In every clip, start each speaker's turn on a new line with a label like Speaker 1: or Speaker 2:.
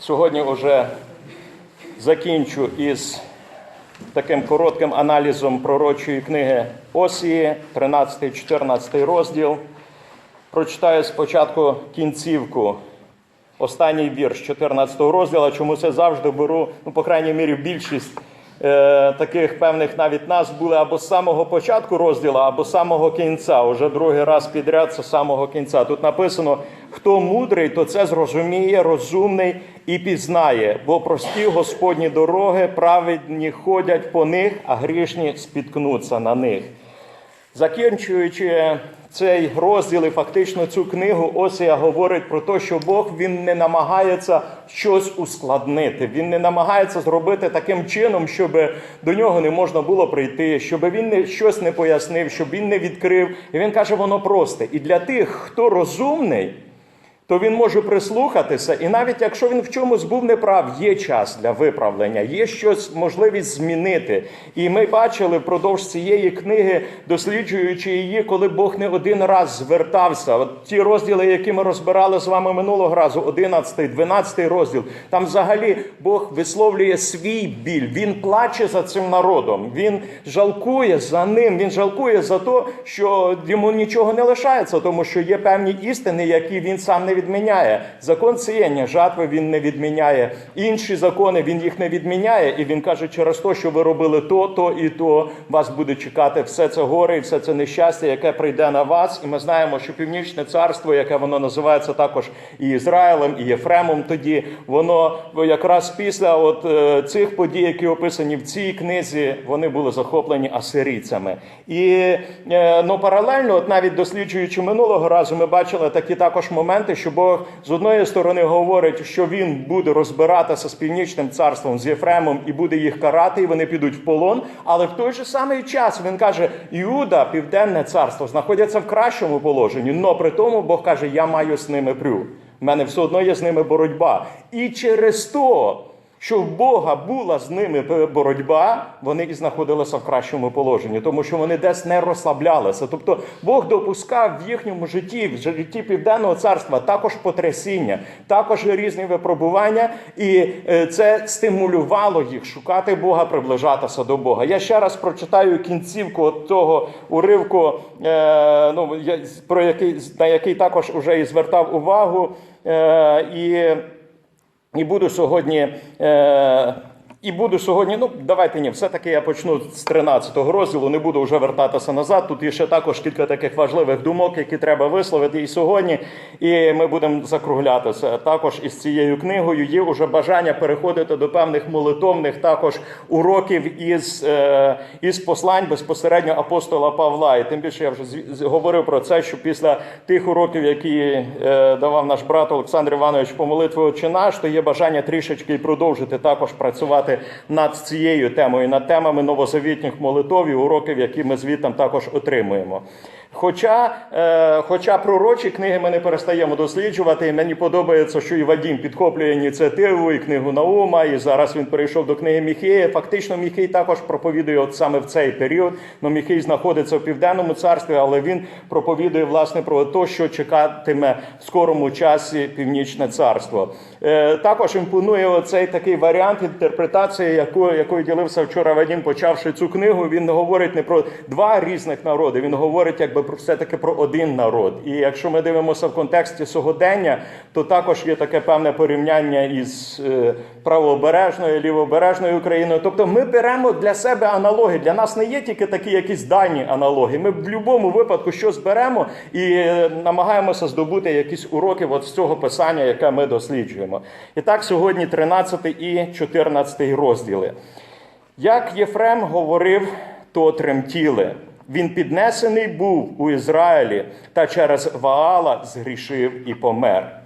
Speaker 1: Сьогодні вже закінчу із таким коротким аналізом пророчої книги Осії, 13-14 розділ. Прочитаю спочатку кінцівку, останній вірш 14 розділу. Чому це завжди беру, ну, по крайній мірі, більшість таких певних навіть нас були або з самого початку розділу, або з самого кінця. Уже другий раз підряд з самого кінця. Тут написано: хто мудрий, то це зрозуміє, розумний і пізнає, бо прості Господні дороги, праведні ходять по них, а грішні спіткнуться на них. Закінчуючи цей розділ і фактично цю книгу, Осія говорить про те, що Бог він не намагається щось ускладнити. Він не намагається зробити таким чином, щоб до нього не можна було прийти, щоб він не щось не пояснив, щоб він не відкрив. І він каже, воно просте. І для тих, хто розумний. То він може прислухатися, і навіть якщо він в чомусь був неправ, є час для виправлення, є щось можливість змінити. І ми бачили впродовж цієї книги, досліджуючи її, коли Бог не один раз звертався. От ті розділи, які ми розбирали з вами минулого разу, 11, 12 розділ, там взагалі Бог висловлює свій біль. Він плаче за цим народом. Він жалкує за ним. Він жалкує за те, що йому нічого не лишається, тому що є певні істини, які він сам не відміняє. Закон сіяння, жатви він не відміняє. Інші закони він їх не відміняє. І він каже, через те, що ви робили то, то і то, вас буде чекати все це горе і все це нещастя, яке прийде на вас. І ми знаємо, що північне царство, яке воно називається також і Ізраїлем, і Єфремом, тоді воно якраз після от е, цих подій, які описані в цій книзі, вони були захоплені асирійцями. І е, ну, паралельно, от навіть досліджуючи минулого разу, ми бачили такі також моменти, що Бог з одної сторони говорить, що він буде розбиратися з північним царством з Єфремом і буде їх карати, і вони підуть в полон. Але в той же самий час він каже: Іуда, південне царство, знаходяться в кращому положенні. Но при тому Бог каже: Я маю з ними прю. У мене все одно є з ними боротьба. І через то. Що в Бога була з ними боротьба, вони і знаходилися в кращому положенні, тому що вони десь не розслаблялися. Тобто Бог допускав в їхньому житті, в житті Південного царства, також потрясіння, також різні випробування, і е, це стимулювало їх шукати Бога, приближатися до Бога. Я ще раз прочитаю кінцівку того уривку, е, ну, про який, на який також уже і звертав увагу. Е, і і буду сьогодні. Е, і буду сьогодні, ну давайте ні, все-таки я почну з 13-го розділу, не буду вже вертатися назад. Тут є ще також кілька таких важливих думок, які треба висловити і сьогодні. І ми будемо закруглятися. Також із цією книгою є вже бажання переходити до певних молитовних також уроків із, е, із послань безпосередньо апостола Павла. І тим більше я вже говорив про це, що після тих уроків, які е, давав наш брат Олександр Іванович по молитві «Отче наш, то є бажання трішечки і продовжити також працювати над цією темою, над темами новозавітніх молитов і уроків, які ми звідти також отримуємо. Хоча, е, хоча пророчі книги ми не перестаємо досліджувати, і мені подобається, що і Вадім підхоплює ініціативу і книгу Наума, і зараз він перейшов до книги Міхея. Фактично, Міхей також проповідує от саме в цей період. Ну, Міхей знаходиться в південному царстві, але він проповідує власне про те, що чекатиме в скорому часі північне царство. Е, також імпонує оцей такий варіант інтерпретації, якою, якою ділився вчора Вадім, почавши цю книгу. Він говорить не про два різних народи, він говорить якби про все-таки про один народ. І якщо ми дивимося в контексті сьогодення, то також є таке певне порівняння із е, правобережною, лівобережною Україною. Тобто ми беремо для себе аналогії. Для нас не є тільки такі якісь дані аналогії. Ми в будь-якому випадку щось беремо і е, намагаємося здобути якісь уроки от з цього писання, яке ми досліджуємо. І так, сьогодні 13 і 14 розділи. Як Єфрем говорив, то тремтіли. Він піднесений був у Ізраїлі та через Ваала згрішив і помер.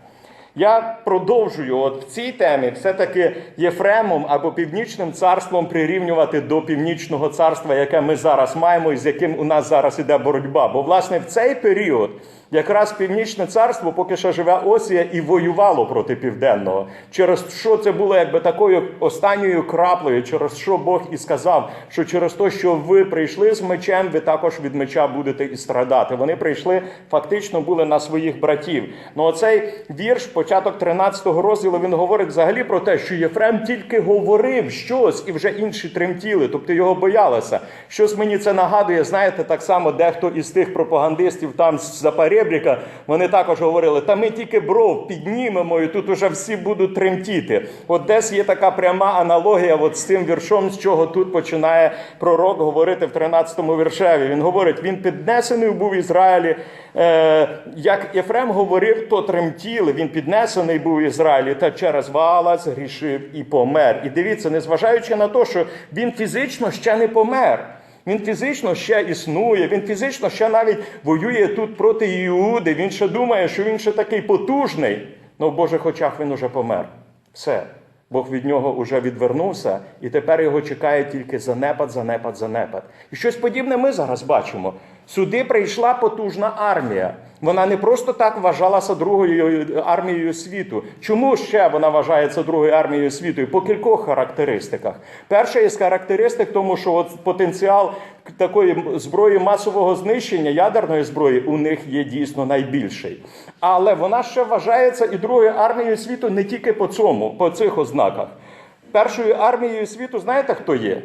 Speaker 1: Я продовжую от в цій темі все-таки Єфремом або Північним царством прирівнювати до Північного царства, яке ми зараз маємо і з яким у нас зараз іде боротьба. Бо, власне, в цей період Якраз північне царство, поки ще живе Осія, і воювало проти південного. Через що це було якби такою останньою краплею, через що Бог і сказав, що через те, що ви прийшли з мечем, ви також від меча будете і страдати. Вони прийшли, фактично були на своїх братів. Ну оцей вірш, початок 13 розділу, він говорить взагалі про те, що Єфрем тільки говорив щось, і вже інші тремтіли, тобто його боялися. Щось мені це нагадує, знаєте, так само дехто із тих пропагандистів там з Запорєбріка, вони також говорили, та ми тільки бров піднімемо, і тут уже всі будуть тремтіти. От десь є така пряма аналогія от з цим віршом, з чого тут починає пророк говорити в 13-му віршеві. Він говорить: він піднесений був Ізраїлі. Е, як Єфрем говорив, то тремтіли. Він піднесений був Ізраїлі, та через Ваала згрішив і помер. І дивіться, незважаючи на те, що він фізично ще не помер. Він фізично ще існує, він фізично ще навіть воює тут проти Іуди. Він ще думає, що він ще такий потужний. Ну в Божих очах він уже помер. Все. Бог від нього уже відвернувся, і тепер його чекає тільки занепад, занепад, занепад. І щось подібне ми зараз бачимо. Сюди прийшла потужна армія. Вона не просто так вважалася другою армією світу. Чому ще вона вважається другою армією світу? По кількох характеристиках. Перша із характеристик, тому що от потенціал такої зброї масового знищення, ядерної зброї, у них є дійсно найбільший. Але вона ще вважається і другою армією світу не тільки по цьому, по цих ознаках. Першою армією світу, знаєте, хто є?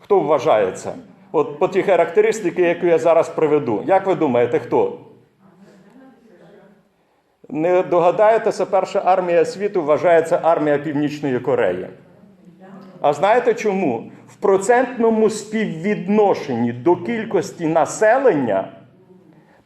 Speaker 1: Хто вважається? От по ті характеристики, які я зараз приведу. Як ви думаєте, хто? Не догадаєтеся, перша армія світу вважається армія Північної Кореї. А знаєте чому? В процентному співвідношенні до кількості населення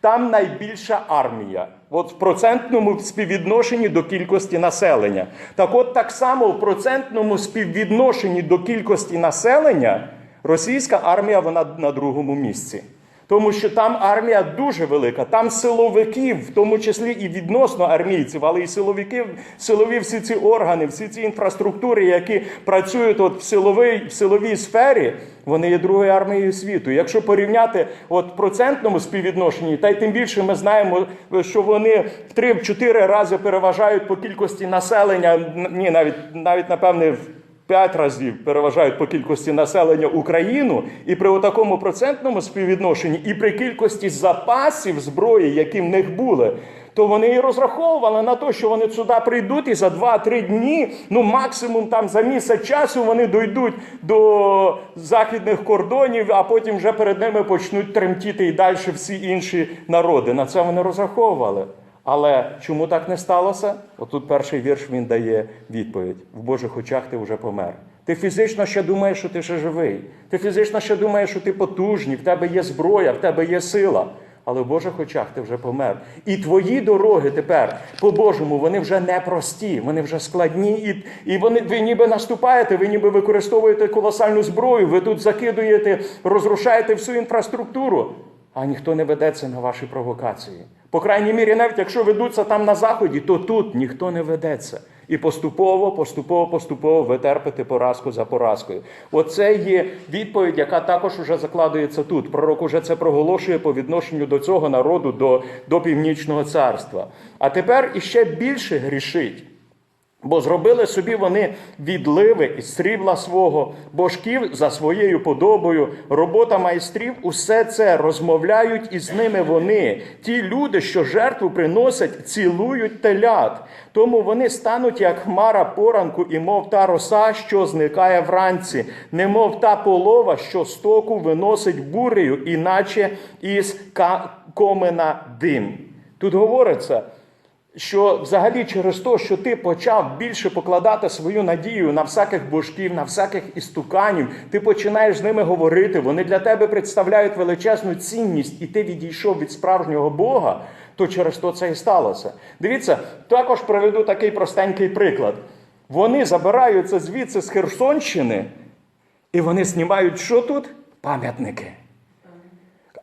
Speaker 1: там найбільша армія. От в процентному співвідношенні до кількості населення. Так от так само в процентному співвідношенні до кількості населення російська армія вона на другому місці. Тому що там армія дуже велика, там силовиків, в тому числі і відносно армійців, але і силовиків, силові всі ці органи, всі ці інфраструктури, які працюють от в, силовій, в силовій сфері, вони є другою армією світу. Якщо порівняти от процентному співвідношенні, та й тим більше ми знаємо, що вони в 3-4 рази переважають по кількості населення, ні, навіть навіть напевне в. П'ять разів переважають по кількості населення Україну, і при такому процентному співвідношенні, і при кількості запасів зброї, які в них були, то вони і розраховували на те, що вони сюди прийдуть і за 2-3 дні, ну максимум там за місяць часу вони дійдуть до західних кордонів, а потім вже перед ними почнуть тремтіти і далі всі інші народи. На це вони розраховували. Але чому так не сталося? Отут перший вірш він дає відповідь: в Божих очах ти вже помер. Ти фізично ще думаєш, що ти ще живий. Ти фізично ще думаєш, що ти потужний, в тебе є зброя, в тебе є сила. Але в Божих очах ти вже помер. І твої дороги тепер по-божому вони вже не прості, вони вже складні. І і вони, ви ніби наступаєте, ви ніби використовуєте колосальну зброю, ви тут закидуєте, розрушаєте всю інфраструктуру, а ніхто не ведеться на ваші провокації. По крайній мірі, навіть якщо ведуться там на заході, то тут ніхто не ведеться. І поступово, поступово, поступово ви терпите поразку за поразкою. Оце є відповідь, яка також уже закладується тут. Пророк уже це проголошує по відношенню до цього народу, до, до північного царства. А тепер іще більше грішить. Бо зробили собі вони відливи із срібла свого, божків за своєю подобою, робота майстрів, усе це розмовляють із ними вони. Ті люди, що жертву приносять, цілують телят. Тому вони стануть, як хмара поранку, і мов та роса, що зникає вранці, немов та полова, що стоку виносить бурею, іначе із комина дим. Тут говориться що взагалі через те, що ти почав більше покладати свою надію на всяких божків, на всяких істуканів, ти починаєш з ними говорити, вони для тебе представляють величезну цінність, і ти відійшов від справжнього Бога, то через то це і сталося. Дивіться, також проведу такий простенький приклад. Вони забираються звідси з Херсонщини, і вони знімають що тут? Пам'ятники.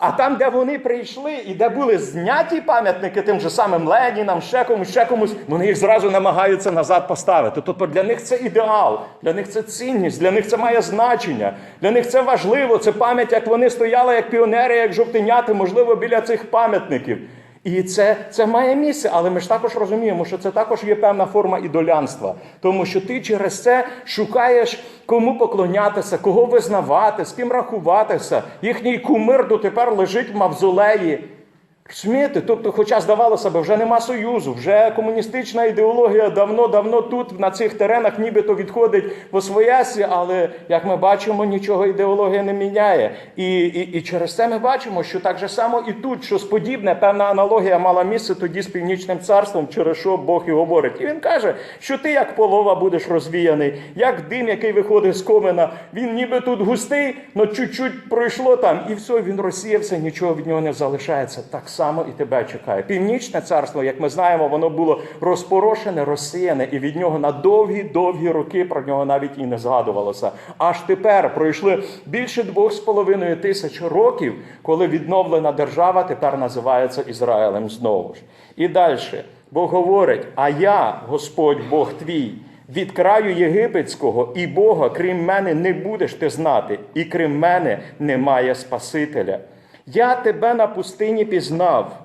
Speaker 1: А там, де вони прийшли і де були зняті пам'ятники тим же самим Ленінам, ще комусь, ще комусь, вони їх зразу намагаються назад поставити. Тобто для них це ідеал, для них це цінність, для них це має значення, для них це важливо. Це пам'ять, як вони стояли, як піонери, як жовтеняти, можливо, біля цих пам'ятників. І це, це має місце, але ми ж також розуміємо, що це також є певна форма ідолянства, тому що ти через це шукаєш кому поклонятися, кого визнавати, з ким рахуватися. Їхній кумир дотепер лежить в мавзолеї. Розумієте? Тобто, хоча здавалося б, вже нема союзу, вже комуністична ідеологія давно-давно тут, на цих теренах, нібито відходить по своясі, але як ми бачимо, нічого ідеологія не міняє. І, і, і через це ми бачимо, що так же само і тут щось подібне, певна аналогія мала місце тоді з північним царством, через що Бог і говорить. І він каже, що ти як полова будеш розвіяний, як дим, який виходить з комина. Він ніби тут густий, але чуть-чуть пройшло там, і все, він розсіявся, нічого від нього не залишається. Так само і тебе чекає. Північне царство, як ми знаємо, воно було розпорошене, розсіяне, і від нього на довгі-довгі роки про нього навіть і не згадувалося. Аж тепер пройшли більше двох з половиною тисяч років, коли відновлена держава тепер називається Ізраїлем знову ж. І далі Бог говорить: а я, Господь Бог твій. Від краю єгипетського і Бога, крім мене, не будеш ти знати, і крім мене немає Спасителя. Я тебе на пустині пізнав,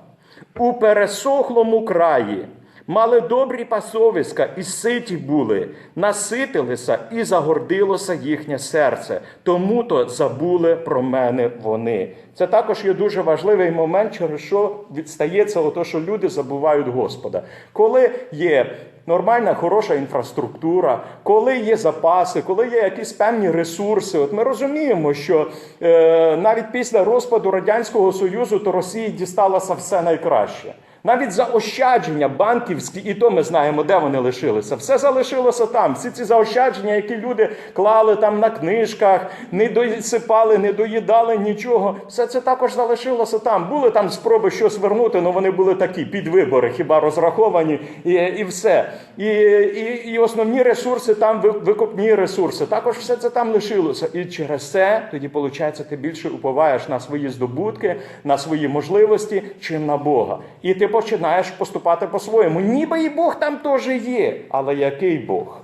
Speaker 1: у пересохлому краї. Мали добрі пасовиська, і ситі були, наситилися, і загордилося їхнє серце. Тому то забули про мене вони. Це також є дуже важливий момент, через що відстається ото, що люди забувають Господа. Коли є нормальна, хороша інфраструктура, коли є запаси, коли є якісь певні ресурси. От ми розуміємо, що е, навіть після розпаду Радянського Союзу то Росії дісталося все найкраще. Навіть заощадження банківські, і то ми знаємо, де вони лишилися. Все залишилося там. Всі ці заощадження, які люди клали там на книжках, не досипали, не доїдали нічого. Все це також залишилося там. Були там спроби щось вернути, але вони були такі під вибори, хіба розраховані, і і все. І, і, і основні ресурси там, ви- викопні ресурси. Також все це там лишилося. І через це тоді, виходить, ти більше уповаєш на свої здобутки, на свої можливості, чим на Бога. І ти починаєш поступати по-своєму. Ніби і Бог там теж є. Але який Бог?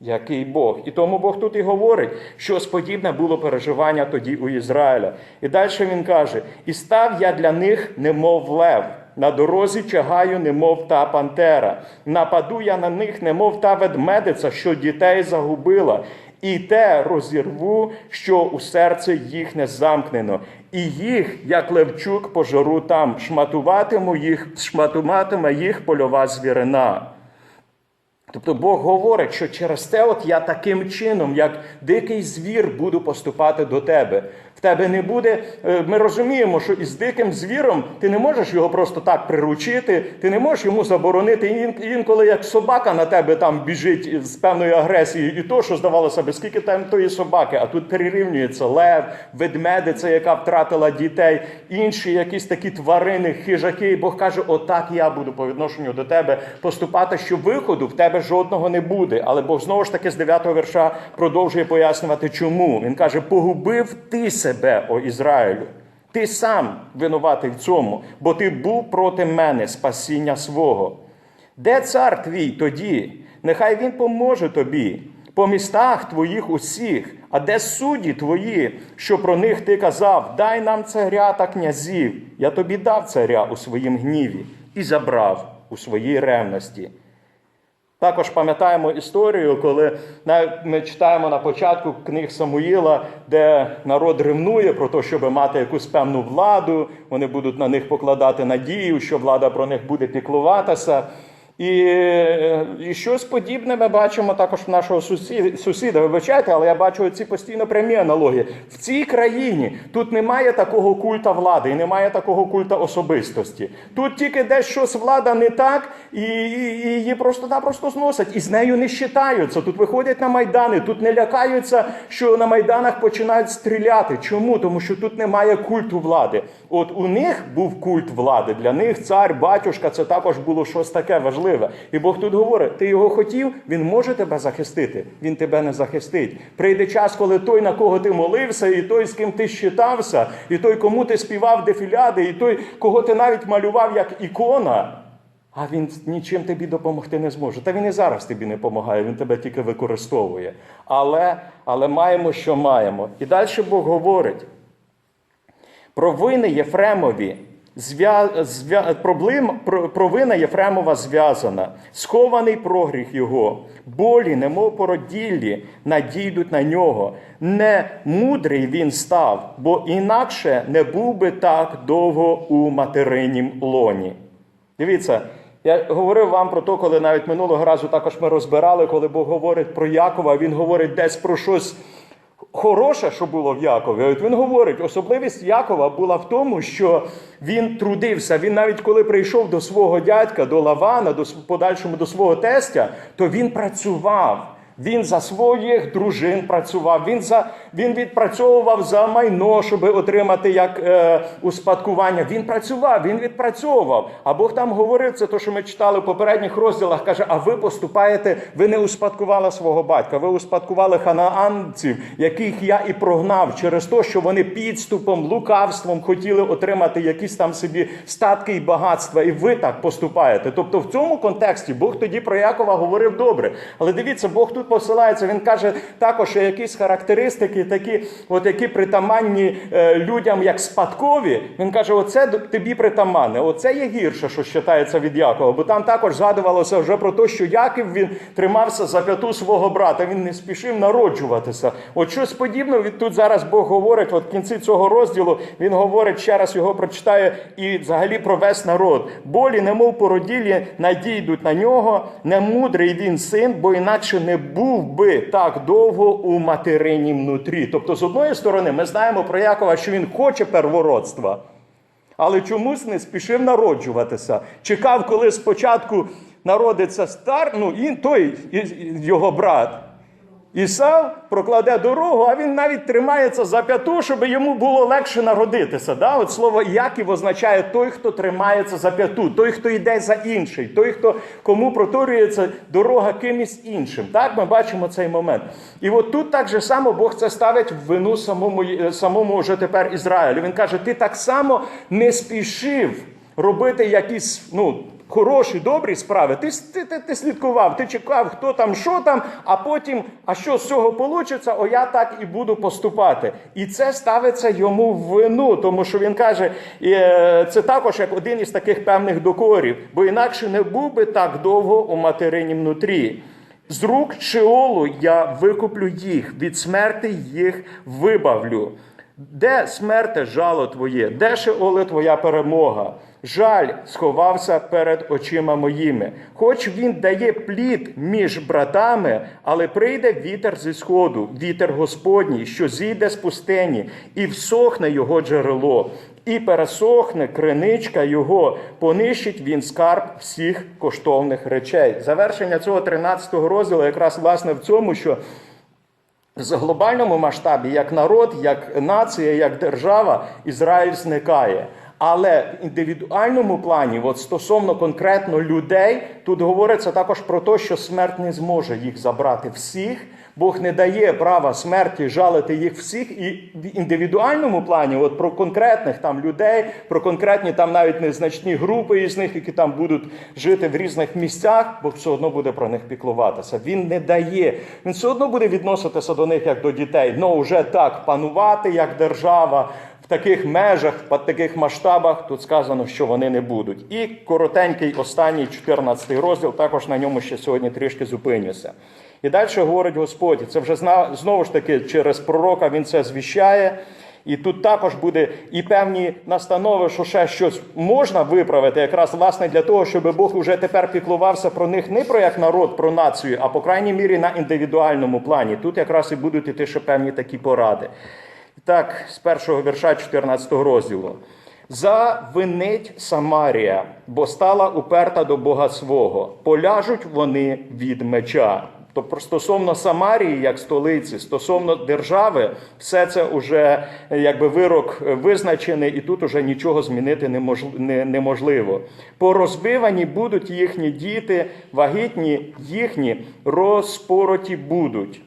Speaker 1: Який Бог? І тому Бог тут і говорить, що подібне було переживання тоді у Ізраїля. І далі він каже: І став я для них, немов лев. На дорозі чагаю, немов та пантера. Нападу я на них, немов та ведмедиця, що дітей загубила. І те розірву, що у серце не замкнено, і їх, як левчук, пожару там, шматуватиму їх, шматуватиме їх польова звірина. Тобто Бог говорить, що через те, от я таким чином, як дикий звір, буду поступати до тебе. В тебе не буде. е, Ми розуміємо, що із диким звіром ти не можеш його просто так приручити, ти не можеш йому заборонити. Ін- Інколи як собака на тебе там біжить з певною агресією, і то, що здавалося б, скільки там тої собаки, а тут перерівнюється лев, ведмедиця, яка втратила дітей, інші якісь такі тварини, хижаки. І Бог каже: отак я буду по відношенню до тебе поступати, що виходу в тебе жодного не буде. Але Бог знову ж таки з 9 верша продовжує пояснювати, чому. Він каже: погубив ти себе, о Ізраїлю. Ти сам винуватий в цьому, бо ти був проти мене спасіння свого. Де цар твій тоді? Нехай він поможе тобі по містах твоїх усіх, а де судді твої, що про них ти казав, дай нам царя та князів. Я тобі дав царя у своїм гніві і забрав у своїй ревності. Також пам'ятаємо історію, коли ми читаємо на початку книг Самуїла, де народ ревнує про те, щоб мати якусь певну владу, вони будуть на них покладати надію, що влада про них буде піклуватися. І, і щось подібне ми бачимо також в нашого сусіда. сусіда. Вибачайте, але я бачу ці постійно прямі аналогії. В цій країні тут немає такого культа влади і немає такого культа особистості. Тут тільки десь щось влада не так, і, і, і її просто-напросто зносять. І з нею не щитаються. Тут виходять на майдани, тут не лякаються, що на майданах починають стріляти. Чому? Тому що тут немає культу влади. От у них був культ влади. Для них цар, батюшка, це також було щось таке важливе. І Бог тут говорить: ти його хотів, він може тебе захистити. Він тебе не захистить. Прийде час, коли той, на кого ти молився, і той, з ким ти щитався, і той, кому ти співав дефіляди, і той, кого ти навіть малював як ікона. А він нічим тобі допомогти не зможе. Та він і зараз тобі не допомагає, він тебе тільки використовує. Але, але маємо, що маємо. І далі Бог говорить про вини Єфремові. Проблем... Провина Єфремова зв'язана, схований прогріх його, болі, немов породіллі, надійдуть на нього. Не мудрий він став, бо інакше не був би так довго у материнім лоні. Дивіться, я говорив вам про те, коли навіть минулого разу також ми розбирали, коли Бог говорить про Якова, він говорить десь про щось хороше, що було в Якові. От він говорить, особливість Якова була в тому, що він трудився. Він навіть коли прийшов до свого дядька, до Лавана, до подальшому до свого тестя, то він працював. Він за своїх дружин працював, він за він відпрацьовував за майно, щоб отримати як е, успадкування. Він працював, він відпрацьовував. А Бог там говорив це, то що ми читали в попередніх розділах. каже: А ви поступаєте, ви не успадкували свого батька, ви успадкували ханаанців, яких я і прогнав через те, що вони підступом, лукавством хотіли отримати якісь там собі статки і багатства. І ви так поступаєте. Тобто, в цьому контексті Бог тоді про Якова говорив добре. Але дивіться, Бог тут посилається. Він каже також, якісь характеристики, такі, от які притаманні е, людям як спадкові. Він каже: оце тобі притаманне, оце є гірше, що вважається від Якова. Бо там також згадувалося вже про те, що Яків він тримався за п'яту свого брата. Він не спішив народжуватися. От щось подібне від тут зараз Бог говорить. От в кінці цього розділу він говорить ще раз його прочитаю і взагалі про весь народ. Болі, немов породілі, надійдуть на нього. Немудрий він син, бо інакше не був би так довго у материнім внутрі. Тобто, з одної сторони, ми знаємо про Якова, що він хоче первородства. Але чомусь не спішив народжуватися. Чекав, коли спочатку народиться стар, ну і той його брат. Ісав прокладе дорогу, а він навіть тримається за п'яту, щоб йому було легше народитися. Да? От слово Яків означає той, хто тримається за п'яту, той, хто йде за інший, той, хто кому проторюється дорога кимось іншим. Так ми бачимо цей момент. І от тут так же само Бог це ставить в вину самому, е, самому вже тепер Ізраїлю. Він каже: ти так само не спішив робити якісь, ну. Хороші, добрі справи. Ти, ти, ти, ти слідкував, ти чекав, хто там, що там, а потім, а що з цього вийде, о, я так і буду поступати. І це ставиться йому в вину, тому що він каже, е, це також як один із таких певних докорів, бо інакше не був би так довго у материнім нутрі. З рук Шеолу я викуплю їх, від смерти їх вибавлю. Де смерте жало твоє, де Шеоле твоя перемога? Жаль сховався перед очима моїми. Хоч він дає плід між братами, але прийде вітер зі сходу, вітер Господній, що зійде з пустині, і всохне його джерело, і пересохне криничка його, понищить він скарб всіх коштовних речей. Завершення цього 13 розділу якраз власне в цьому, що з глобальному масштабі, як народ, як нація, як держава, Ізраїль зникає. Але в індивідуальному плані, от стосовно конкретно людей, тут говориться також про те, що смерть не зможе їх забрати всіх. Бог не дає права смерті жалити їх всіх, і в індивідуальному плані, от про конкретних там людей, про конкретні там навіть незначні групи із них, які там будуть жити в різних місцях, Бог все одно буде про них піклуватися. Він не дає. Він все одно буде відноситися до них як до дітей. Ну вже так панувати як держава. Таких межах, в таких масштабах тут сказано, що вони не будуть. І коротенький останній 14 розділ, також на ньому ще сьогодні трішки зупинюся. І далі говорить Господь, це вже знову ж таки через пророка він це звіщає. І тут також буде і певні настанови, що ще щось можна виправити, якраз власне для того, щоб Бог уже тепер піклувався про них не про як народ, про націю, а по крайній мірі на індивідуальному плані. Тут якраз і будуть іти ще певні такі поради. Так, з першого вірша 14 розділу. Завинить Самарія, бо стала уперта до Бога свого. Поляжуть вони від меча. Тобто стосовно Самарії як столиці, стосовно держави, все це вже якби вирок визначений, і тут уже нічого змінити неможливо. Порозбивані будуть їхні діти, вагітні їхні розпороті будуть.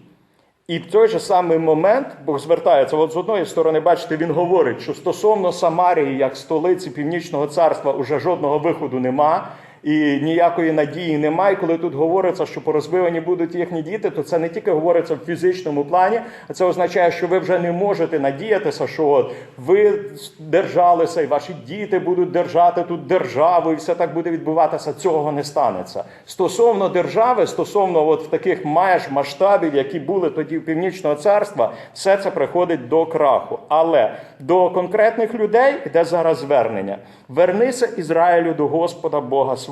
Speaker 1: І в той же самий момент Бог звертається, от з одної сторони, бачите, він говорить, що стосовно Самарії, як столиці Північного царства, уже жодного виходу нема. І ніякої надії немає. Коли тут говориться, що порозбивані будуть їхні діти, то це не тільки говориться в фізичному плані, а це означає, що ви вже не можете надіятися, що от ви держалися, і ваші діти будуть держати тут державу, і все так буде відбуватися. Цього не станеться. Стосовно держави, стосовно от таких меж масштабів, які були тоді в північного царства, все це приходить до краху. Але до конкретних людей йде зараз звернення: вернися Ізраїлю до Господа Бога свого.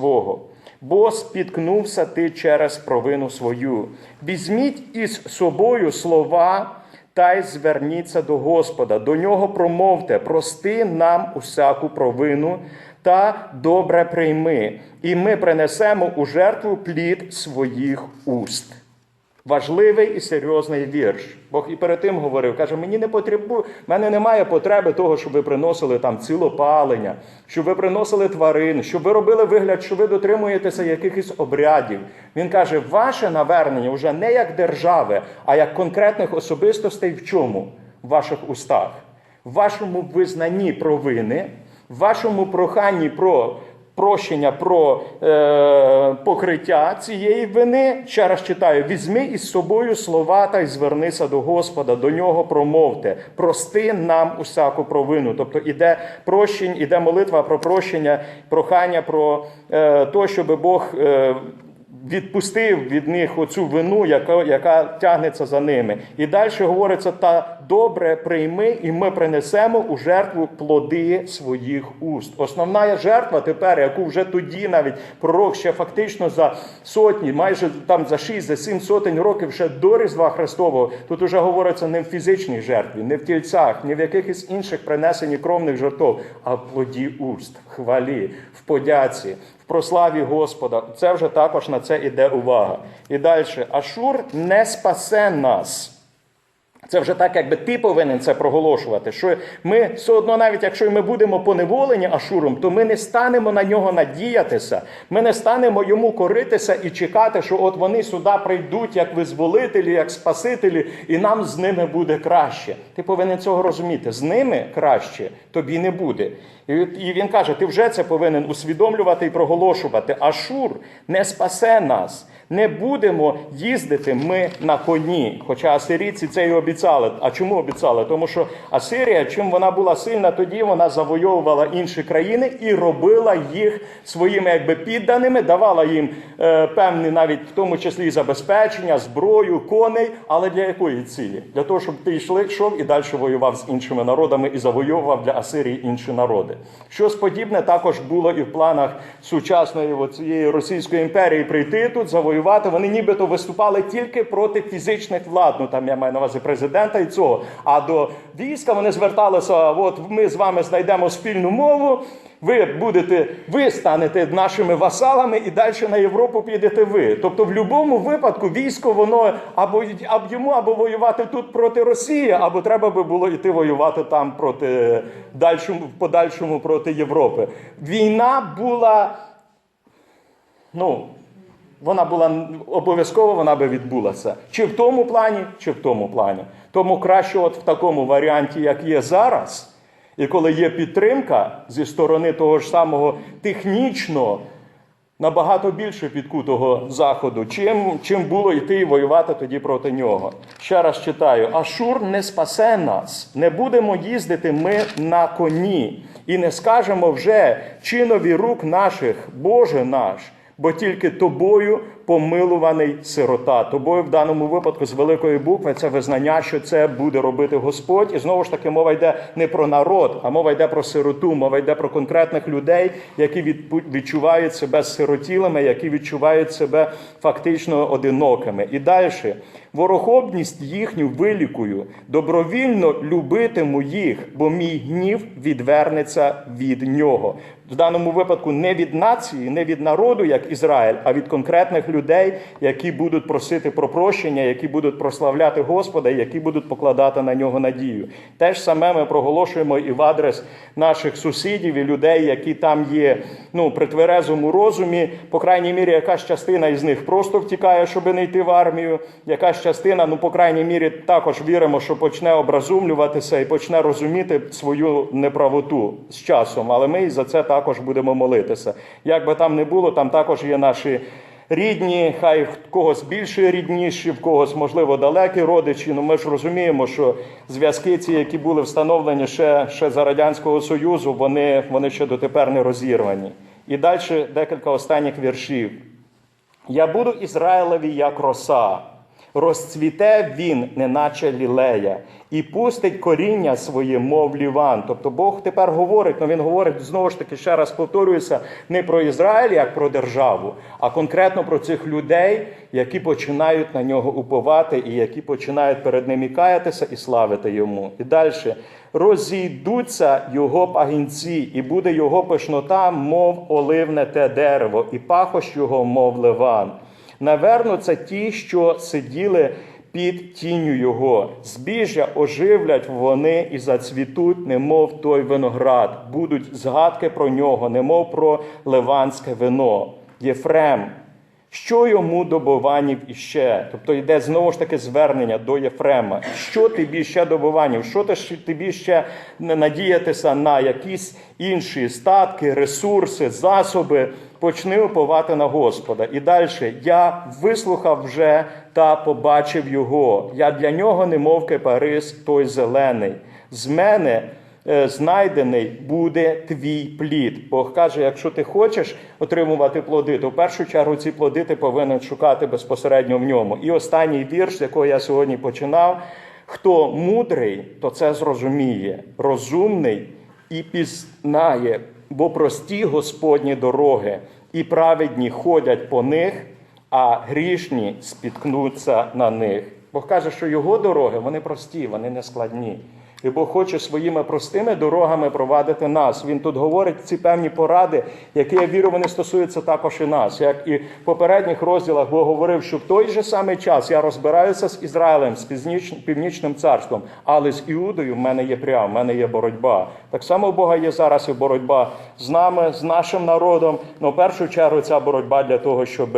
Speaker 1: Бо спіткнувся ти через провину свою. Візьміть із собою слова та й зверніться до Господа. До нього промовте, прости нам усяку провину та добре прийми, і ми принесемо у жертву плід своїх уст. Важливий і серйозний вірш. Бог і перед тим говорив, каже, мені не потребу, в мене немає потреби того, щоб ви приносили там цілопалення, щоб ви приносили тварин, щоб ви робили вигляд, що ви дотримуєтеся якихось обрядів. Він каже, ваше навернення вже не як держави, а як конкретних особистостей в чому? В ваших устах, в вашому визнанні провини, в вашому проханні про прощення про е, покриття цієї вини. Ще раз читаю: візьми із собою слова та й звернися до Господа, до нього промовте, прости нам усяку провину. Тобто іде прощень, іде молитва про прощення, прохання про е, те, щоб Бог. Е, Відпустив від них оцю вину, яка, яка тягнеться за ними. І далі говориться: та добре прийми, і ми принесемо у жертву плоди своїх уст. Основна жертва тепер, яку вже тоді навіть пророк ще фактично за сотні, майже там за шість, за сім сотень років ще до Різдва Христового. Тут вже говориться не в фізичній жертві, не в тільцях, ні в якихось інших принесенні кровних жертв, а в плоді уст, в хвалі, в подяці. В Прославі Господа, це вже також на це іде увага. І далі, Ашур не спасе нас. Це вже так, якби ти повинен це проголошувати. Що ми все одно, навіть якщо ми будемо поневолені Ашуром, то ми не станемо на нього надіятися. Ми не станемо йому коритися і чекати, що от вони сюди прийдуть як визволителі, як спасителі, і нам з ними буде краще. Ти повинен цього розуміти. З ними краще тобі не буде. І він каже: ти вже це повинен усвідомлювати і проголошувати. Ашур не спасе нас. Не будемо їздити ми на коні. Хоча асирійці це і обіцяли. А чому обіцяли? Тому що Асирія, чим вона була сильна, тоді вона завойовувала інші країни і робила їх своїми якби підданими, давала їм е, певні, навіть в тому числі і забезпечення, зброю, коней. Але для якої цілі? Для того, щоб ти йшли, йшов і далі воював з іншими народами і завойовував для Асирії інші народи. Щось подібне також було і в планах сучасної цієї Російської імперії прийти тут, завоювати воювати, вони нібито виступали тільки проти фізичних влад. Ну там я маю на увазі президента і цього. А до війська вони зверталися: от ми з вами знайдемо спільну мову. Ви будете, ви станете нашими васалами і далі на Європу підете ви. Тобто, в будь-якому випадку військо воно або або йому або воювати тут проти Росії, або треба би було йти воювати там проти дальшому, в подальшому проти Європи. Війна була, ну. Вона була обов'язково вона би відбулася. Чи в тому плані, чи в тому плані. Тому краще, от в такому варіанті, як є зараз, і коли є підтримка зі сторони того ж самого технічно набагато більше підкутого заходу, чим чим було йти і воювати тоді проти нього. Ще раз читаю: Ашур не спасе нас, не будемо їздити ми на коні, і не скажемо вже чинові рук наших, Боже наш бо тільки тобою помилуваний сирота. Тобою в даному випадку з великої букви це визнання, що це буде робити Господь. І знову ж таки мова йде не про народ, а мова йде про сироту, мова йде про конкретних людей, які відчувають себе сиротілими, які відчувають себе фактично одинокими. І далі ворохобність їхню вилікую, добровільно любитиму їх, бо мій гнів відвернеться від нього. В даному випадку не від нації, не від народу, як Ізраїль, а від конкретних людей, які будуть просити про прощення, які будуть прославляти Господа, які будуть покладати на нього надію. Те ж саме ми проголошуємо і в адрес наших сусідів і людей, які там є ну, при тверезому розумі. По крайній мірі, якась частина із них просто втікає, щоб не йти в армію. Якась частина, ну, по крайній мірі, також віримо, що почне образумлюватися і почне розуміти свою неправоту з часом. Але ми і за це також будемо молитися. Як би там не було, там також є наші рідні, хай в когось більше рідніші, в когось, можливо, далекі родичі. Ну ми ж розуміємо, що зв'язки ці, які були встановлені ще, ще за Радянського Союзу, вони, вони ще дотепер не розірвані. І далі декілька останніх віршів. Я буду Ізраїлеві як роса, розцвіте він, неначе лілея, і пустить коріння своє, мов ліван. Тобто Бог тепер говорить, але він говорить знову ж таки, ще раз повторююся, не про Ізраїль як про державу, а конкретно про цих людей, які починають на нього уповати і які починають перед ним і каятися і славити йому. І далі. Розійдуться його пагінці, і буде його пишнота, мов оливне те дерево, і пахощ його, мов ливан. Навернуться ті, що сиділи під тінню його. Збіжжя оживлять вони і зацвітуть, немов той виноград. Будуть згадки про нього, немов про ливанське вино. Єфрем. Що йому до Бованів іще? Тобто йде знову ж таки звернення до Єфрема. Що тобі ще до Бованів? Що тобі ще надіятися на якісь інші статки, ресурси, засоби? Почни уповати на Господа. І далі я вислухав вже та побачив його. Я для нього, немов кипарис, той зелений. З мене знайдений буде твій плід. Бог каже, якщо ти хочеш отримувати плоди, то в першу чергу ці плоди ти повинен шукати безпосередньо в ньому. І останній вірш, з якого я сьогодні починав. Хто мудрий, то це зрозуміє, розумний і пізнає, бо прості Господні дороги, і праведні ходять по них, а грішні спіткнуться на них. Бог каже, що його дороги вони прості, вони не складні. І Бог хоче своїми простими дорогами провадити нас. Він тут говорить ці певні поради, які я вірю, вони стосуються також і нас. Як і в попередніх розділах Бог говорив, що в той же самий час я розбираюся з Ізраїлем, з північ- північним царством, але з Іудою в мене є прям, в мене є боротьба. Так само у Бога є зараз і боротьба з нами, з нашим народом. Ну, в першу чергу, ця боротьба для того, щоб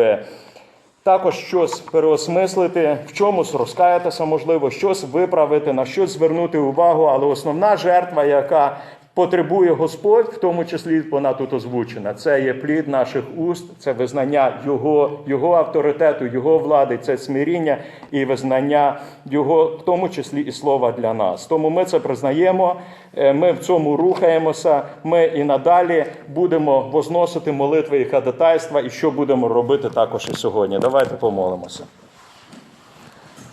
Speaker 1: також щось переосмислити, в чомусь розкаятися, можливо, щось виправити, на щось звернути увагу. Але основна жертва, яка потребує Господь, в тому числі вона тут озвучена. Це є плід наших уст, це визнання Його, Його авторитету, Його влади, це смиріння і визнання Його, в тому числі і слова для нас. Тому ми це признаємо, е, ми в цьому рухаємося. Ми і надалі будемо возносити молитви і ходатайства, і що будемо робити також і сьогодні. Давайте помолимося.